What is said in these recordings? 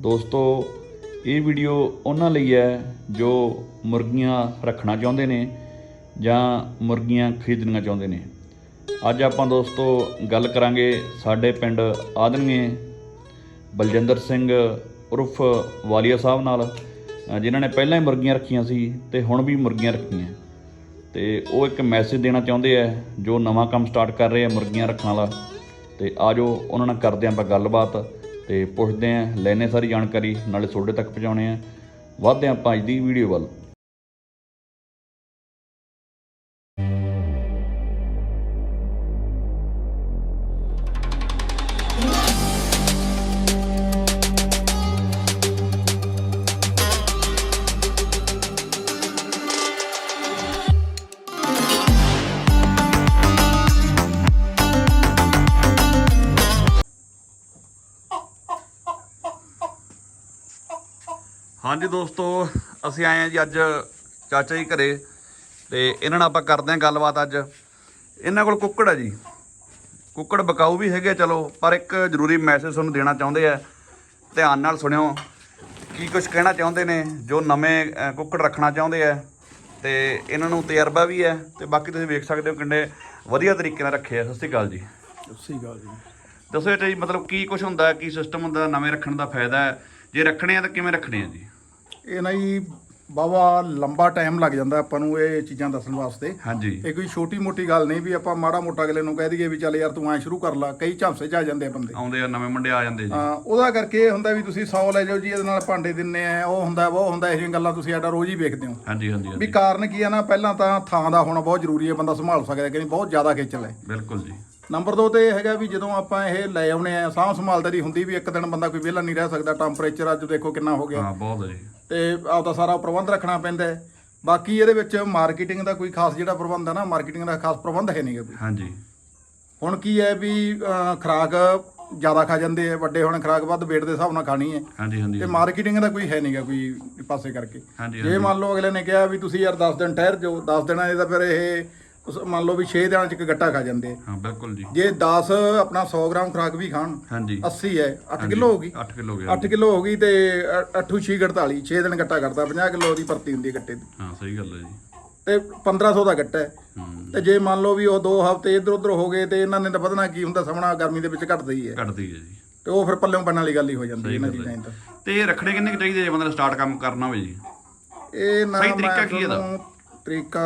ਦੋਸਤੋ, ਇਹ ਵੀਡੀਓ ਉਹਨਾਂ ਲਈ ਹੈ ਜੋ ਮੁਰਗੀਆਂ ਰੱਖਣਾ ਚਾਹੁੰਦੇ ਨੇ ਜਾਂ ਮੁਰਗੀਆਂ ਖਰੀਦਣੀਆਂ ਚਾਹੁੰਦੇ ਨੇ। ਅੱਜ ਆਪਾਂ ਦੋਸਤੋ ਗੱਲ ਕਰਾਂਗੇ ਸਾਡੇ ਪਿੰਡ ਆਦਨਗੇ ਬਲਜਿੰਦਰ ਸਿੰਘ ਉਰਫ ਵਾਲੀਆ ਸਾਹਿਬ ਨਾਲ ਜਿਨ੍ਹਾਂ ਨੇ ਪਹਿਲਾਂ ਹੀ ਮੁਰਗੀਆਂ ਰੱਖੀਆਂ ਸੀ ਤੇ ਹੁਣ ਵੀ ਮੁਰਗੀਆਂ ਰੱਖੀਆਂ। ਤੇ ਉਹ ਇੱਕ ਮੈਸੇਜ ਦੇਣਾ ਚਾਹੁੰਦੇ ਆ ਜੋ ਨਵਾਂ ਕੰਮ ਸਟਾਰਟ ਕਰ ਰਹੇ ਆ ਮੁਰਗੀਆਂ ਰੱਖਣ ਵਾਲਾ। ਤੇ ਆਜੋ ਉਹਨਾਂ ਨਾਲ ਕਰਦੇ ਹਾਂ ਆਪਾਂ ਗੱਲਬਾਤ। ਤੇ ਪੁੱਛਦੇ ਆਂ ਲੈਨੇ ਸਾਰੀ ਜਾਣਕਾਰੀ ਨਾਲੇ ਤੁਹਾਡੇ ਤੱਕ ਪਹੁੰਚਾਉਣੇ ਆ। ਵੱਧਦੇ ਹਾਂ ਆਪਾਂ ਅੱਜ ਦੀ ਵੀਡੀਓ ਵੱਲ। ਹਾਂਜੀ ਦੋਸਤੋ ਅਸੀਂ ਆਏ ਆ ਜੀ ਅੱਜ ਚਾਚਾ ਜੀ ਘਰੇ ਤੇ ਇਹਨਾਂ ਨਾਲ ਆਪਾਂ ਕਰਦੇ ਆਂ ਗੱਲਬਾਤ ਅੱਜ। ਇਹਨਾਂ ਕੋਲ ਕੁੱਕੜ ਆ ਜੀ। ਕੁੱਕੜ ਬਕਾਊ ਵੀ ਹੈਗੇ ਚਲੋ ਪਰ ਇੱਕ ਜ਼ਰੂਰੀ ਮੈਸੇਜ ਤੁਹਾਨੂੰ ਦੇਣਾ ਚਾਹੁੰਦੇ ਆ। ਧਿਆਨ ਨਾਲ ਸੁਣਿਓ ਕੀ ਕੁਝ ਕਹਿਣਾ ਚਾਹੁੰਦੇ ਨੇ ਜੋ ਨਵੇਂ ਕੁੱਕੜ ਰੱਖਣਾ ਚਾਹੁੰਦੇ ਆ। ਤੇ ਇਹਨਾਂ ਨੂੰ ਤਜਰਬਾ ਵੀ ਹੈ ਤੇ ਬਾਕੀ ਤੁਸੀਂ ਵੇਖ ਸਕਦੇ ਹੋ ਕਿੰਨੇ ਵਧੀਆ ਤਰੀਕੇ ਨਾਲ ਰੱਖੇ ਆ। ਸਤਿ ਸ਼੍ਰੀ ਅਕਾਲ ਜੀ। ਸਹੀ ਗੱਲ ਜੀ। ਦੱਸੋ ਜੀ ਮਤਲਬ ਕੀ ਕੁਝ ਹੁੰਦਾ ਕੀ ਸਿਸਟਮ ਹੁੰਦਾ ਨਵੇਂ ਰੱਖਣ ਦਾ ਫਾਇਦਾ ਜੇ ਰੱਖਣੇ ਆ ਤਾਂ ਕਿਵੇਂ ਰੱਖਣੇ ਆ ਜੀ? ਇਹ ਨਾ ਜੀ ਬਾਵਾ ਲੰਬਾ ਟਾਈਮ ਲੱਗ ਜਾਂਦਾ ਆਪਾਂ ਨੂੰ ਇਹ ਚੀਜ਼ਾਂ ਦੱਸਣ ਵਾਸਤੇ। ਹਾਂਜੀ। ਇਹ ਕੋਈ ਛੋਟੀ ਮੋਟੀ ਗੱਲ ਨਹੀਂ ਵੀ ਆਪਾਂ ਮਾੜਾ ਮੋਟਾ ਅਗਲੇ ਨੂੰ ਕਹਿ ਦਈਏ ਵੀ ਚੱਲ ਯਾਰ ਤੂੰ ਐ ਸ਼ੁਰੂ ਕਰ ਲਾ ਕਈ ਝਾਂਸੇ ਚ ਆ ਜਾਂਦੇ ਆ ਬੰਦੇ। ਆਉਂਦੇ ਆ ਨਵੇਂ ਮੁੰਡੇ ਆ ਜਾਂਦੇ ਜੀ। ਹਾਂ ਉਹਦਾ ਕਰਕੇ ਇਹ ਹੁੰਦਾ ਵੀ ਤੁਸੀਂ 100 ਲੈ ਜਾਓ ਜੀ ਇਹਦੇ ਨਾਲ ਭਾਂਡੇ ਦਿੰਨੇ ਆ ਉਹ ਹੁੰਦਾ ਉਹ ਹੁੰਦਾ ਇਹ ਜਿਹੀਆਂ ਗੱਲਾਂ ਤੁਸੀਂ ਸਾਡਾ ਰੋਜ਼ ਹੀ ਵੇਖਦੇ ਹੋ। ਹਾਂਜੀ ਹਾਂਜੀ ਵੀ ਕਾਰਨ ਕੀ ਆ ਨਾ ਪਹਿਲਾਂ ਤਾਂ ਥਾਂ ਦਾ ਹੋਣਾ ਬਹੁਤ ਜ਼ਰੂਰੀ ਹੈ ਬੰਦਾ ਸੰਭਾਲ ਸਕਦਾ ਕਿ ਨਹੀਂ ਬਹੁਤ ਜ਼ਿਆਦਾ ਖੇਚਲ ਹੈ। ਬਿਲਕੁਲ ਜੀ। ਨੰਬਰ 2 ਤੇ ਇਹ ਹੈਗਾ ਵੀ ਜਦੋਂ ਆਪਾਂ ਇਹ ਲੈ ਆਉਨੇ ਆ ਸਾਂਭ ਸੰਭਾਲਦਾਰੀ ਹੁੰਦੀ ਵੀ ਇੱਕ ਦਿਨ ਬੰਦਾ ਕੋਈ ਵਿਹਲਾ ਨਹੀਂ ਰਹਿ ਸਕਦਾ ਟੈਂਪਰੇਚਰ ਅੱਜ ਦੇਖੋ ਕਿੰਨਾ ਹੋ ਗਿਆ। ਹਾਂ ਬਹੁਤ ਜੀ। ਤੇ ਆਪਦਾ ਸਾਰਾ ਪ੍ਰਬੰਧ ਰੱਖਣਾ ਪੈਂਦਾ ਹੈ। ਬਾਕੀ ਇਹਦੇ ਵਿੱਚ ਮਾਰਕੀਟਿੰਗ ਦਾ ਕੋਈ ਖਾਸ ਜਿਹੜਾ ਪ੍ਰਬੰਧ ਹੈ ਨਾ ਮਾਰਕੀਟਿੰਗ ਦਾ ਖਾਸ ਪ੍ਰਬੰਧ ਹੈ ਨਹੀਂਗਾ ਕੋਈ। ਹਾਂਜੀ। ਹੁਣ ਕੀ ਹੈ ਵੀ ਖੁਰਾਕ ਜ਼ਿਆਦਾ ਖਾ ਜਾਂਦੇ ਆ ਵੱਡੇ ਹੁਣ ਖੁਰਾਕ ਵੱਧ weight ਦੇ ਹਿਸਾਬ ਨਾਲ ਖਾਣੀ ਹੈ। ਹਾਂਜੀ ਹਾਂਜੀ ਤੇ ਮਾਰਕੀਟਿੰਗ ਦਾ ਕੋਈ ਹੈ ਨਹੀਂਗਾ ਕੋਈ ਪਾਸੇ ਕਰਕੇ। ਜੇ ਮੰਨ ਲਓ ਅਗਲੇ ਨੇ ਕਿਹਾ ਵੀ ਤੁਸੀਂ ਯਾਰ 10 ਦਿਨ ਠਹਿਰ ਜਾਓ 10 ਦਿਨਾਂ ਦੇ ਤਾਂ ਫਿਰ ਇਹ ਉਸ- ਮੰਨ ਲਓ ਵੀ 6 ਦਿਨਾਂ ਚ ਇੱਕ ਗੱਟਾ ਖਾ ਜਾਂਦੇ ਆ। ਹਾਂ ਬਿਲਕੁਲ ਜੀ। ਜੇ 10 ਆਪਣਾ 100 ਗ੍ਰਾਮ ਖੁਰਾਕ ਵੀ ਖਾਣ ਹਾਂਜੀ। 80 ਹੈ 8 ਕਿਲੋ ਹੋ ਗਈ। 8 ਕਿਲੋ ਗਿਆ। 8 ਕਿਲੋ ਹੋ ਗਈ ਤੇ 8 6 48 6 ਦਿਨ ਗੱਟਾ ਕਰਦਾ 50 ਕਿਲੋ ਦੀ ਭਰਤੀ ਹੁੰਦੀ ਹੈ ਗੱਟੇ ਦੀ। ਹਾਂ ਸਹੀ ਗੱਲ ਹੈ ਜੀ। ਤੇ 1500 ਦਾ ਗੱਟਾ ਹੈ। ਹੂੰ। ਤੇ ਜੇ ਮੰਨ ਲਓ ਵੀ ਉਹ 2 ਹਫ਼ਤੇ ਇੱਧਰ ਉੱਧਰ ਹੋ ਗਏ ਤੇ ਇਹਨਾਂ ਨੇ ਤਾਂ ਵਧਣਾ ਕੀ ਹੁੰਦਾ ਸਾਹਮਣਾ ਗਰਮੀ ਦੇ ਵਿੱਚ ਘਟਦਾ ਹੀ ਹੈ। ਕੱਢਦੀ ਹੈ ਜੀ। ਤੇ ਉਹ ਫਿਰ ਪੱਲਿਓਂ ਪੈਣ ਵਾਲੀ ਗੱਲ ਹੀ ਹੋ ਜਾਂਦੀ ਹੈ ਇਹਨਾਂ ਚੀਜ਼ਾਂ ਦੀ ਤਾਂ। ਤੇ ਰੱਖਣੇ ਕਿੰਨੇ ਕੁ ਚਾਹੀਦੇ ਜੇ ਬੰਦੇ ਸਟਾਰਟ ਕੰਮ ਕਰਨਾ ਹੋਵੇ ਜੀ? ਇਹ ਨਾ ਸਹੀ ਤਰੀਕਾ ਕੀ ਇਹਦਾ? ਤੁਹਾਨੂੰ ਤਰੀਕਾ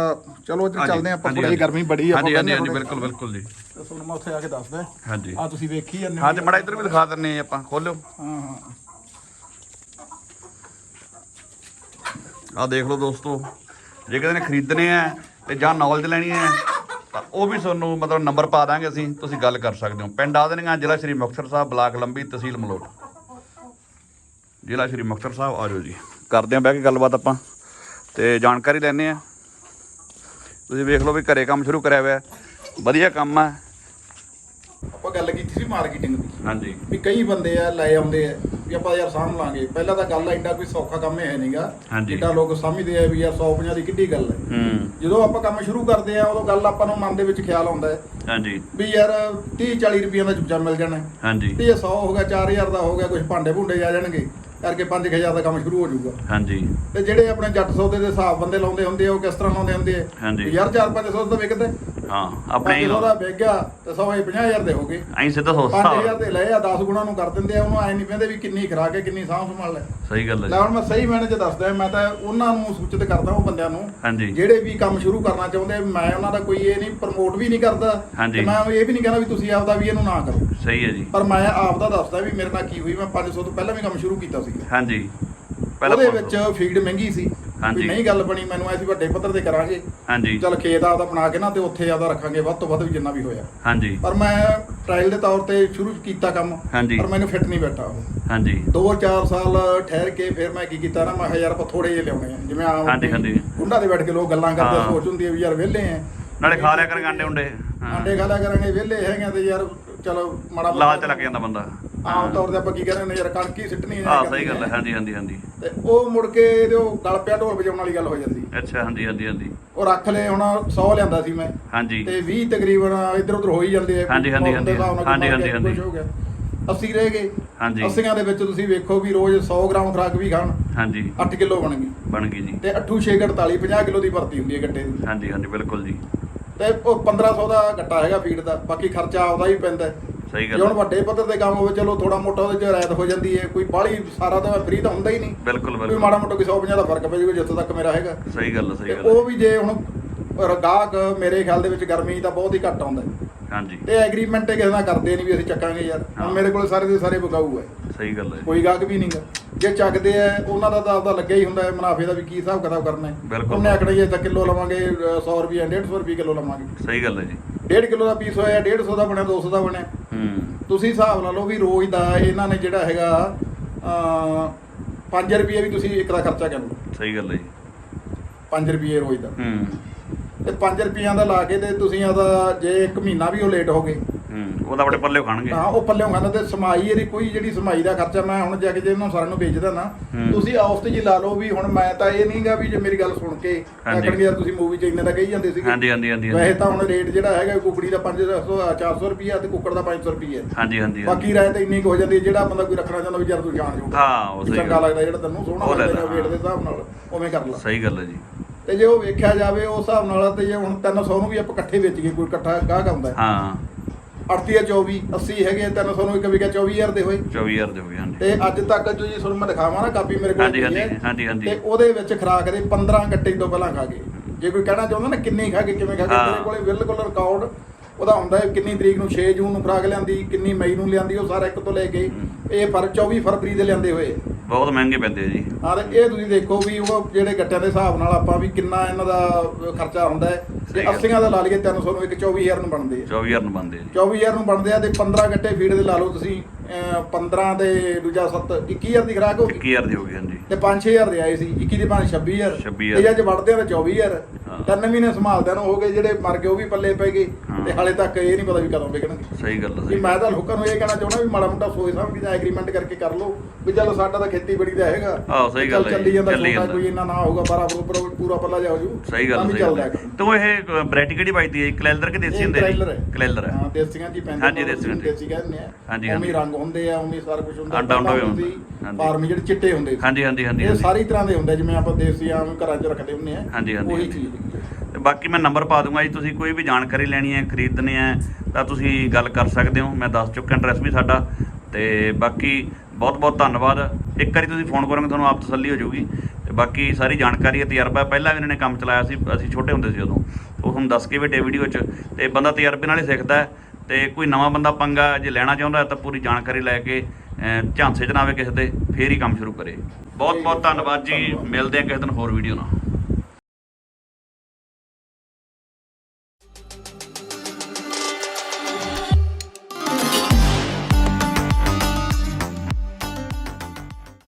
ਚਲੋ ਇੱਧਰ ਚੱਲਦੇ ਆਪਾਂ ਥੋੜੀ। ਗਰਮੀ ਬੜੀ ਆ ਹਾਂਜੀ ਹਾਂਜੀ ਬਿਲਕੁਲ ਬਿਲਕੁਲ ਜੀ। ਤੁਹਾਨੂੰ ਮੈਂ ਉੱਥੇ ਆ ਕੇ ਦੱਸਦਾ। ਹਾਂਜੀ। ਆ ਤੁਸੀਂ ਵੇਖੀ ਜਾਂਦੇ ਹੋ। ਹਾਂ ਤੇ ਮੜਾ ਇੱਧਰ ਵੀ ਦਿਖਾ ਦਿੰਨੇ ਆ ਆਪਾਂ ਖੋਲਿਓ। ਹਾਂ ਹਾਂ। ਆਹ ਦੇਖ ਲਓ ਦੋਸਤੋ ਜੇ ਕਿਸੇ ਨੇ ਖਰੀਦਣੇ ਆ ਤੇ ਜਾਂ ਨੌਲੇਜ ਲੈਣੀ ਹੈ ਤਾਂ ਉਹ ਵੀ ਤੁਹਾਨੂੰ ਮਤਲਬ ਨੰਬਰ ਪਾ ਦਾਂਗੇ ਅਸੀਂ ਤੁਸੀਂ ਗੱਲ ਕਰ ਸਕਦੇ ਹੋ। ਪਿੰਡ ਆਦਨੀਆਂ ਜ਼ਿਲ੍ਹਾ ਸ਼੍ਰੀ ਮੁਕਤਸਰ ਸਾਹਿਬ ਬਲਾਕ ਲੰਬੀ ਤਹਿਸੀਲ ਮਲੋਟ। ਜ਼ਿਲ੍ਹਾ ਸ਼੍ਰੀ ਮੁਕਤਸਰ ਸਾਹਿਬ ਆ ਜਾਓ ਜੀ। ਕਰਦੇ ਆਂ ਬਹਿ ਕੇ ਗੱਲਬਾਤ ਆਪਾਂ ਤੇ ਜਾਣਕਾਰੀ ਲੈਣੇ ਆ ਤੁਸੀਂ ਵੇਖ ਲਓ ਵੀ ਘਰੇ ਕੰਮ ਸ਼ੁਰੂ ਕਰਿਆ ਹੋਇਆ। ਵਧੀਆ ਕੰਮ ਆ। ਆਪਾਂ ਗੱਲ ਕੀਤੀ ਸੀ ਮਾਰਕੀਟਿੰਗ ਦੀ। ਹਾਂਜੀ। ਵੀ ਕਈ ਬੰਦੇ ਆ ਲੈ ਆਉਂਦੇ ਆ ਵੀ ਆਪਾਂ ਯਾਰ ਸਾਂਭ ਲਾਂਗੇ। ਪਹਿਲਾਂ ਤਾਂ ਗੱਲ ਐਡਾ ਕੋਈ ਸੌਖਾ ਕੰਮ ਹੈ ਨਹੀਂਗਾ। ਜਿੱਦਾਂ ਲੋਕ ਸਮਝਦੇ ਆ ਵੀ ਯਾਰ 150 ਦੀ ਕਿੱਡੀ ਗੱਲ ਹੈ। ਜਦੋਂ ਆਪਾਂ ਕੰਮ ਸ਼ੁਰੂ ਕਰਦੇ ਆ ਉਦੋਂ ਗੱਲ ਆਪਾਂ ਨੂੰ ਮਨ ਦੇ ਵਿੱਚ ਖਿਆਲ ਆਉਂਦਾ ਹੈ। ਹਾਂਜੀ। ਵੀ ਯਾਰ 30 40 ਰੁਪਈਆ ਦਾ ਚੁੱਪਚਾਪ ਮਿਲ ਜਾਣਾ। ਹੈ। ਹਾਂਜੀ। ਤੇ ਇਹ 100 ਹੋ ਗਿਆ 4000 ਦਾ ਹੋ ਗਿਆ ਕੁਝ ਭਾਂਡੇ ਭੁੰਡੇ ਆ ਜਾਣਗੇ। ਕਰਕੇ 5000 ਦਾ ਕੰਮ ਸ਼ੁਰੂ ਹੋ ਜਾਊਗਾ। ਹਾਂਜੀ। ਤੇ ਜਿਹੜੇ ਆਪਣੇ ਜੱਟ ਸੌਦੇ ਦੇ ਹਿਸਾਬ ਬੰਦੇ ਲਾਉਂਦੇ ਹੁੰਦੇ ਆ ਉਹ ਕਿਸ ਤਰ੍ਹਾਂ ਲਾਉਂਦੇ ਹੁੰਦੇ ਆ? ਹਾਂਜੀ। ਯਾਰ 4-500 ਦਾ ਵਿਕਦੇ। ਹਾਂ ਆਪਣੇ ਹੀ 500 ਦਾ ਵਿਕ ਗਿਆ ਤੇ 100 ਇਹ 50000 ਦੇ ਹੋ ਗਏ। ਐਂ ਸਿੱਧਾ ਸੋਚਦਾ 5000 ਦੇ ਲਏ ਆ 10 ਗੁਣਾ ਨੂੰ ਕਰ ਦਿੰਦੇ ਆ ਉਹਨੂੰ ਐ ਨਹੀਂ ਕਹਿੰਦੇ ਵੀ ਕਿੰਨੀ ਖਰਾਕ ਹੈ ਕਿੰਨੀ ਸਾਂਭ ਸੰਭਾਲ ਹੈ ਸਹੀ ਗੱਲ ਹੈ ਲੈ। ਹੁਣ ਮੈਂ ਸਹੀ ਮੈਨੇ ਚ ਦੱਸਦਾ ਮੈਂ ਤਾਂ ਉਹਨਾਂ ਨੂੰ ਸੂਚਿਤ ਕਰਦਾ ਉਹ ਬੰਦਿਆਂ ਨੂੰ ਹਾਂਜੀ। ਜਿਹੜੇ ਵੀ ਕੰਮ ਸ਼ੁਰੂ ਕਰਨਾ ਚਾਹੁੰਦੇ ਮੈਂ ਉਹਨਾਂ ਦਾ ਕੋਈ ਇਹ ਨਹੀਂ ਪ੍ਰਮੋਟ ਵੀ ਨਹੀਂ ਕਰਦਾ। ਤੇ ਮੈਂ ਇਹ ਵੀ ਨਹੀਂ ਕਹਿੰਦਾ ਵੀ ਤੁਸੀਂ ਆਪਦਾ ਵੀ ਇਹਨੂੰ ਨਾ ਕਰੋ। ਸਹੀ ਹੈ ਜੀ। ਪਰ ਮੈਂ ਆਪਦਾ ਦੱਸਦਾ ਵੀ ਮੇਰੇ ਨਾਲ ਕੀ ਹੋਈ ਮੈਂ 500 ਤੋਂ ਪਹਿਲਾਂ ਵੀ ਕੰਮ ਸ਼ੁਰੂ ਕੀਤਾ ਸੀ। ਹਾਂਜੀ। ਉਹਦੇ ਪੰਜ ਵਿੱਚ ਫੀਡ ਮਹਿੰਗੀ ਸੀ। ਹਾਂਜੀ। ਨਹੀਂ ਗੱਲ ਬਣੀ ਮੈਨੂੰ ਐਸੀ ਵੱਡੇ ਪੱਧਰ ਤੇ ਕਰਾਂਗੇ ਹਾਂਜੀ ਚਲ ਖੇਤ ਆਪਦਾ ਬਣਾ ਕੇ ਨਾ ਤੇ ਉੱਥੇ ਆਪਦਾ ਰੱਖਾਂਗੇ ਵੱਧ ਤੋਂ ਵੱਧ ਵੀ ਜਿੰਨਾ ਵੀ ਹੋਇਆ ਹਾਂਜੀ ਪਰ ਮੈਂ ਟ੍ਰਾਇਲ ਦੇ ਤੌਰ ਤੇ ਸ਼ੁਰੂ ਕੀਤਾ ਕੰਮ ਹਾਂਜੀ। ਪਰ ਮੈਨੂੰ ਫਿੱਟ ਨਹੀਂ ਬੈਠਾ ਉਹ ਹਾਂਜੀ 2-4 ਸਾਲ ਠਹਿਰ ਕੇ ਫਿਰ ਮੈਂ ਕੀ ਕੀਤਾ ਨਾ ਮੈਂ ਕਿਹਾ ਯਾਰ ਆਪਾਂ ਥੋੜੇ ਜਿਹੇ ਲਿਆਉਣੇ ਆ ਜਿਵੇਂ ਆਮ ਹਾਂਜੀ, ਹਾਂਜੀ। ਗੁੰਡਾ ਦੇ ਬੈਠ ਕੇ ਲੋਕ ਗੱਲਾਂ ਕਰਦੇ। ਸੋਚ ਹੁੰਦੀ ਹੈ ਵੀ ਯਾਰ ਵਿਹਲੇ ਆ ਨਾਲੇ ਖਾ ਲਿਆ ਕਰਾਂਗੇ ਅੰਡੇ ਉਂਡੇ। ਆਂਡੇ ਖਾ ਲਿਆ ਕਰਾਂਗੇ ਵਿਹਲੇ ਹੈਗੇ ਤੇ ਯਾਰ ਚਲੋ ਮਾੜਾ ਲਾਲਚ ਲੱਗ ਜਾਂਦਾ ਬੰਦਾ ਆਮ ਤੌਰ ਤੇ ਆਪਾਂ ਕੀ ਕਹਿੰਦੇ ਨੇ ਯਾਰ ਕਣਕ ਹੀ ਸਿੱਟਣੀ ਹੈ ਹਾਂ ਸਹੀ ਗੱਲ ਹੈ ਹਾਂਜੀ ਹਾਂਜੀ ਹਾਂਜੀ। ਤੇ ਉਹ ਮੁੜ ਕੇ ਇਹਦੇ ਉਹ ਗਲ ਪਿਆ ਢੋਲ ਵਜਾਉਣ ਵਾਲੀ ਗੱਲ ਹੋ ਜਾਂਦੀ। ਅੱਛਾ ਹਾਂਜੀ ਹਾਂਜੀ ਹਾਂਜੀ। ਉਹ ਰੱਖ ਲਏ ਹੁਣ 100 ਲਿਆਂਦਾ ਸੀ ਮੈਂ। ਹਾਂਜੀ। ਤੇ 20 ਤਕਰੀਬਨ ਇੱਧਰ ਉੱਧਰ ਹੋ ਹੀ ਜਾਂਦੇ ਆ ਹਾਂਜੀ, ਹਾਂਜੀ, ਹਾਂਜੀ। ਹਾਂਜੀ, ਹਾਂਜੀ, ਹਾਂਜੀ। ਹੋ ਗਿਆ। 80 ਰਹਿ ਗਏ। ਹਾਂਜੀ। 80 ਦੇ ਵਿੱਚ ਤੁਸੀਂ ਵੇਖੋ ਵੀ ਰੋਜ਼ 100 ਗ੍ਰਾਮ ਖੁਰਾਕ ਵੀ ਖਾਣ। ਹਾਂਜੀ। 8 ਕਿਲੋ ਬਣ ਗਈ। ਬਣ ਗਈ ਜੀ। ਤੇ 8 6 48 50 ਕਿਲੋ ਦੀ ਭਰਤੀ ਹੁੰਦੀ ਹੈ ਗੱਟੇ ਦੀ। ਹਾਂਜੀ ਹਾਂਜੀ ਬਿਲਕੁਲ ਜੀ। ਤੇ ਉਹ 1500 ਦਾ ਗੱਟਾ ਹੈਗਾ ਫੀਡ ਦਾ। ਬਾਕੀ ਖਰਚਾ ਆਉਦਾ ਹੀ ਪੈਂਦਾ ਸਹੀ ਜੇ ਗੱਲ ਹੁਣ ਹੈ। ਵੱਡੇ ਪੱਧਰ ਤੇ ਕੰਮ ਹੋਵੇ ਚਲੋ ਥੋੜਾ ਮੋਟਾ ਉਹਦੇ ਚ ਰਾਇਤ ਹੋ ਜਾਂਦੀ ਹੈ ਕੋਈ ਬਾਹਲੀ ਸਾਰਾ ਤਾਂ ਫ੍ਰੀ ਤਾਂ ਹੁੰਦਾ ਹੀ ਨਹੀਂ। ਬਿਲਕੁਲ ਕੋਈ ਬਿਲਕੁਲ ਮਾੜਾ ਮੋਟਾ ਕੋਈ 150 ਦਾ ਫ਼ਰਕ ਪੈ ਜਾਊਗਾ ਜਿੱਥੋਂ ਤੱਕ ਮੇਰਾ ਹੈਗਾ। ਸਹੀ ਗੱਲ ਹੈ, ਸਹੀ ਤੇ ਗੱਲ ਹੈ। ਉਹ ਵੀ ਜੇ ਹੁਣ ਗਾਹਕ ਮੇਰੇ ਖਿਆਲ ਦੇ ਵਿੱਚ ਗਰਮੀ ਦਾ ਬਹੁਤ ਹੀ ਘੱਟ ਆਉਂਦਾ ਹੈ। ਹਾਂਜੀ। ਤੇ ਐਗਰੀਮੈਂਟ ਕਿਸੇ ਨਾਲ ਕਰਦੇ ਨਹੀਂ ਵੀ ਅਸੀਂ ਚੱਕਾਂਗੇ ਯਾਰ। ਹੁਣ ਮੇਰੇ ਕੋਲ ਸਾਰੇ ਦੇ ਸਾਰੇ ਬਕਾਊ ਹੈ। ਸਹੀ ਗੱਲ ਹੈ ਕੋਈ ਗਾਹਕ ਵੀ ਨਹੀਂਗਾ। ਜੇ ਚੱਕਦੇ ਆ ਉਹਨਾਂ ਦਾ ਤਾਂ ਆਪਦਾ ਲੱਗਿਆ ਹੀ ਹੁੰਦਾ ਹੈ ਮੁਨਾਫੇ ਦਾ ਵੀ ਕੀ ਹਿਸਾਬ ਕਿਤਾਬ ਕਰਨਾ ਹੈ। ਬਿਲਕੁਲ। ਉਹਨੇ ਆਖਣਾ ਜੇ ਤਾਂ ਕਿਲੋ ਲਵਾਂਗੇ 100 ਰੁਪਏ 150 ਰੁਪਏ ਕਿਲੋ ਲਵਾਂਗੇ। ਸਹੀ ਗੱਲ ਹੈ ਜੀ। 1.5 ਕਿਲੋ ਦਾ ਪੀਸ ਹੋਇਆ 150 ਦਾ ਬਣਿਆ 200 ਦਾ ਬਣਿਆ। ਹੂੰ। ਤੁਸੀਂ ਹਿਸਾਬ ਲਾ ਲਓ ਵੀ ਰੋਜ਼ ਦਾ ਇਹਨਾਂ ਨੇ ਜਿਹੜਾ ਹੈਗਾ ਅ 5 ਰੁਪਏ ਵੀ ਤੁਸੀਂ ਇੱਕ ਦਾ ਖਰਚਾ ਕਰ ਲਓ। ਸਹੀ ਗੱਲ ਹੈ ਜੀ। 5 ਰੁਪਏ ਰੋਜ਼ ਦਾ। ਹੂੰ। ਤੇ 5 ਰੁਪਈਆਂ ਦਾ ਲਾ ਕੇ ਤੇ ਤੁਸੀਂ ਆਦਾ ਜੇ ਇੱਕ ਮਹੀਨਾ ਵੀ ਉਹ ਲੇਟ ਹੋ ਗਏ ਹੂੰ ਉਹਦਾ ਆਪਣੇ ਪੱਲੇ ਖਾਣਗੇ। ਹਾਂ ਉਹ ਪੱਲਿਓਂ ਖਾਂਦਾ ਤੇ ਸਮਾਈ ਇਹਦੀ ਕੋਈ ਜਿਹੜੀ ਸਮਾਈ ਦਾ ਖਰਚਾ ਮੈਂ ਹੁਣ ਜਾ ਕੇ ਜੇ ਇਹਨਾਂ ਸਾਰਿਆਂ ਨੂੰ ਵੇਚਦਾ ਨਾ। ਤੁਸੀਂ ਔਸਤ ਜੀ ਲਾ ਲਓ ਵੀ ਹੁਣ ਮੈਂ ਤਾਂ ਇਹ ਨਹੀਂਗਾ ਵੀ ਜੇ ਮੇਰੀ ਗੱਲ ਸੁਣ ਕੇ। ਆਖਣਗੇ ਯਾਰ ਤੁਸੀਂ ਮੂਵੀ ਚ ਇੰਨੇ ਦਾ ਕਹੀ ਜਾਂਦੇ ਸੀਗੇ। ਹਾਂਜੀ ਹਾਂਜੀ ਹਾਂਜੀ ਵੈਸੇ ਤਾਂ ਹੁਣ ਰੇਟ ਜਿਹੜਾ ਹੈਗਾ ਕੁਕੜੀ ਦਾ 500 400 ਰੁਪਈਆ ਤੇ ਕੁੱਕੜ ਦਾ 500 ਰੁਪਈਆ। ਹਾਂਜੀ ਹਾਂਜੀ ਬਾਕੀ ਰਾਇ ਤਾਂ ਇੰਨੀ ਕੁ ਹੋ ਜਾਂਦੀ ਜਿਹੜਾ ਬੰਦਾ ਕੋਈ ਰੱਖਣਾ ਚਾਹੁੰਦਾ ਵੀ ਯਾਰ ਤੂੰ ਜਾਣ ਜੂਗਾ। ਹਾਂ ਉਹ ਸਹੀ ਚੰਗਾ ਲੱਗਦਾ ਜਿਹੜਾ ਤੈਨੂੰ ਸੋਹਣਾ ਉਹ ਲੱਗਦਾ ਵੇਟ ਦੇ ਹਿਸਾਬ ਨਾਲ ਉਵੇਂ ਕਰ ਲਾ। ਸਹੀ ਗੱਲ ਹੈ ਜੀ। ਤੇ ਜੇ ਉਹ ਵੇਖਿਆ ਜਾਵੇ ਉਸ ਹਿਸਾਬ ਨਾਲ ਤੇ ਜੇ ਹੁਣ 300 ਨੂੰ ਵੀ ਆਪਾਂ ਇਕੱਠੇ ਵੇਚ ਗਏ ਕੋਈ ਇਕੱਠਾ ਗਾਹਕ ਆਉਂਦਾ ਹਾਂ। 38 24 80 ਹੈਗੇ 300 ਨੂੰ ਇੱਕ ਵਿਕਿਆ 24000 ਦੇ ਹੋਏ। 24000 ਦੇ ਹੋ ਗਏ ਹਾਂਜੀ। ਤੇ ਅੱਜ ਤੱਕ ਜੋ ਜੀ ਤੁਹਾਨੂੰ ਮੈਂ ਦਿਖਾਵਾਂ ਨਾ ਕਾਪੀ ਮੇਰੇ ਕੋਲ ਹਾਂਜੀ, ਪਈ ਹਾਂਜੀ, ਹੈ, ਹਾਂਜੀ, ਹਾਂਜੀ। ਤੇ ਉਹਦੇ ਵਿੱਚ ਖਰਾਕ ਦੇ 15 ਗੱਟੇ ਤੋਂ ਪਹਿਲਾਂ ਖਾ ਗਏ। ਜੇ ਕੋਈ ਕਹਿਣਾ ਚਾਹੁੰਦਾ ਨਾ ਕਿੰਨੀ ਖਾ ਕੇ ਕਿਵੇਂ ਖਾ ਕੇ ਹਾਂ। ਮੇਰੇ ਕੋਲੇ ਬਿਲਕੁਲ ਰਿਕਾਰਡ ਉਹਦਾ ਹੁੰਦਾ ਹੈ ਕਿੰਨੀ ਤਰੀਕ ਨੂੰ 6 ਜੂਨ ਨੂੰ ਖਰਾਕ ਲਿਆਂਦੀ ਕਿੰਨੀ ਮਈ ਨੂੰ ਲਿਆਂਦੀ ਉਹ ਸਾਰਾ ਇੱਕ ਤੋਂ ਲੈ ਕੇ ਇਹ ਫਰ 24 ਫਰਵਰੀ ਦੇ ਲਿਆਂਦੇ ਹੋਏ। ਬਹੁਤ ਮਹਿੰਗੇ ਪੈਂਦੇ ਜੀ। ਹਾਂ ਇਹ ਤੁਸੀਂ ਦੇਖੋ ਵੀ ਉਹ ਜਿਹੜੇ ਗੱਟਿਆਂ ਦੇ ਹਿਸਾਬ ਨਾਲ ਆਪਾਂ ਵੀ ਕਿੰਨਾ ਇਹਨਾਂ ਦਾ ਖਰਚਾ ਹੁੰਦਾ ਹੈ। ਤੇ ਸਹੀ ਗੱਲ। 80 ਦਾ ਲਾ ਲਈਏ 300 ਨੂੰ ਇੱਕ 24000 ਨੂੰ ਬਣਦੇ ਆ। 24000 ਨੂੰ ਬੰਦੇ ਜੀ। 24000 ਨੂੰ ਬਣਦੇ ਆ ਤੇ 15 ਗੱਟੇ ਫੀਡ ਦੇ ਲਾ ਲਓ ਤੁਸੀਂ ਅਹ 15 ਤੇ ਦੂਜਾ 7 21000 ਦੀ ਖਰਾਕ ਹੋ ਗਈ। 21000 ਦੀ ਹੋ ਗਈ ਹਾਂਜੀ। ਤੇ 5-6000 ਦੇ ਆਏ ਸੀ 21 ਦੇ 5 26000 26,000 ਤੇ ਅੱਜ ਵੜਦੇ ਆ ਤਾਂ 24000 ਹਾਂ। ਤਿੰਨ ਮਹੀਨੇ ਸੰਭਾਲਦਿਆਂ ਨੂੰ ਹੋ ਗਏ ਜਿਹੜੇ ਮਰ ਗਏ ਉਹ ਵੀ ਪੱਲੇ ਪੈ ਗਏ। ਤੇ ਹਾਲੇ ਤੱਕ ਇਹ ਨਹੀਂ ਪਤਾ ਵੀ ਕਦੋਂ ਵਿਕਣਗੇ ਸਹੀ ਗੱਲ ਹੈ ਵੀ ਮੈਂ ਤਾਂ ਲੋਕਾਂ ਨੂੰ ਇਹ ਕਹਿਣਾ ਚਾਹੁੰਦਾ ਵੀ ਮਾੜਾ ਮੋਟਾ ਸੋਚ ਸਮਝ ਕੇ ਐਗਰੀਮੈਂਟ ਕਰਕੇ ਕਰ ਲਓ ਵੀ ਚਲੋ ਸਾਡਾ ਤਾਂ ਖੇਤੀਬਾੜੀ ਦਾ ਹੈਗਾ ਆਹੋ, ਸਹੀ ਗੱਲ ਹੈ ਚੱਲੀ ਜਾਂਦਾ ਛੋਟਾ। ਕੋਈ ਇੰਨਾ ਨਾ ਹੋਊਗਾ ਬਾਰਾ ਬਰੋਬਰ ਪੂਰਾ ਪੱਲਾ ਜਾ ਹੋ ਜੂ ਸਹੀ ਗੱਲ ਹੈ। ਤੂੰ ਇਹ ਵੈਰਾਈਟੀ ਕਿਹੜੀ ਪਾਈਦੀ ਹੈ ਕਲੈਲਰ ਕਿ ਦੇਸੀ ਹੁੰਦੇ ਹੈ। ਕਲੈਲਰ ਹੈ ਦੇਸੀਆਂ ਜੀ ਪੈਂਦੇ ਹਾਂਜੀ, ਨੇ, ਦੇਸੀਆਂ। ਦੇਸੀ ਕਹਿੰਦੇ ਆ ਹਾਂਜੀ, ਹਾਂਜੀ। ਰੰਗ ਹੁੰਦੇ ਆ ਹੀ ਸਾਰਾ ਕੁਝ ਹੁੰਦਾ ਉਂਡਾ ਵੀ ਹੁੰਦਾ। ਹਾਂਜੀ ਹਾਂਜੀ। ਫਾਰਮ ਜਿਹੜੇ ਚਿੱਟੇ ਹੁੰਦੇ। ਹਾਂਜੀ ਹਾਂਜੀ ਹਾਂਜੀ ਇਹ ਹਾਂਜੀ। ਸਾਰੀ ਤਰ੍ਹਾਂ ਦੇ ਹੁੰਦੇ ਜਿਵੇਂ ਆਪਾਂ ਦੇਸੀ ਆਮ ਘਰਾਂ 'ਚ ਰੱਖਦੇ ਹੁੰਦੇ ਆ ਹਾਂਜੀ, ਹਾਂਜੀ, ਉਹੀ ਹਾਂਜੀ। ਚੀਜ਼ ਬਾਕੀ ਮੈਂ ਨੰਬਰ ਪਾ ਦੂੰਗਾ ਜੀ, ਤੁਸੀਂ ਕੋਈ ਵੀ ਜਾਣਕਾਰੀ ਲੈਣੀ ਹੈ, ਖਰੀਦਣੀ ਹੈ, ਤਾਂ ਤੁਸੀਂ ਗੱਲ ਕਰ ਸਕਦੇ ਹੋ। ਮੈਂ ਦੱਸ ਚੁੱਕਾ ਐਡਰੈਸ ਵੀ ਸਾਡਾ। ਤੇ ਬਾਕੀ ਬਹੁਤ ਬਹੁਤ ਧੰਨਵਾਦ। ਇੱਕ ਵਾਰੀ ਤੁਸੀਂ ਫੋਨ ਕਰੋਗੇ, ਤੁਹਾਨੂੰ ਆਪ ਤਸੱਲੀ ਹੋ ਜਾਊਗੀ। ਤੇ ਬਾਕੀ ਸਾਰੀ ਜਾਣਕਾਰੀ ਹੈ, ਤਜਰਬਾ ਪਹਿਲਾਂ ਵੀ ਇਹਨਾਂ ਨੇ ਕੰਮ ਚਲਾਇਆ ਸੀ, ਅਸੀਂ ਛੋਟੇ ਹੁੰਦੇ ਸੀ ਉਦੋਂ। ਉਹ ਤੁਹਾਨੂੰ ਦੱਸ ਕੇ ਬੇਟੇ ਵੀਡੀਓ 'ਚ। ਤੇ ਬੰਦਾ ਤਜਰਬੇ ਨਾਲ ਹੀ ਸਿੱਖਦਾ ਹੈ। ਤੇ ਕੋਈ ਨਵਾਂ ਬੰਦਾ ਪੰਗਾ ਜੇ ਲੈਣਾ ਚਾਹੁੰਦਾ ਹੈ, ਤਾਂ ਪੂਰੀ ਜਾਣਕਾਰੀ ਲੈ ਕੇ ਝਾਂਸੇ 'ਚ ਨਾ ਆਵੇ ਕਿਸੇ ਦੇ ਫੇਰ ਹੀ ਕੰਮ ਸ਼ੁਰੂ ਕਰੇ। ਬਹੁਤ ਬਹੁਤ ਧੰਨਵਾਦ ਜੀ। ਮਿਲਦੇ ਹਾਂ ਕਿਸੇ ਦਿਨ ਹੋਰ ਵੀਡੀਓ ਨਾਲ।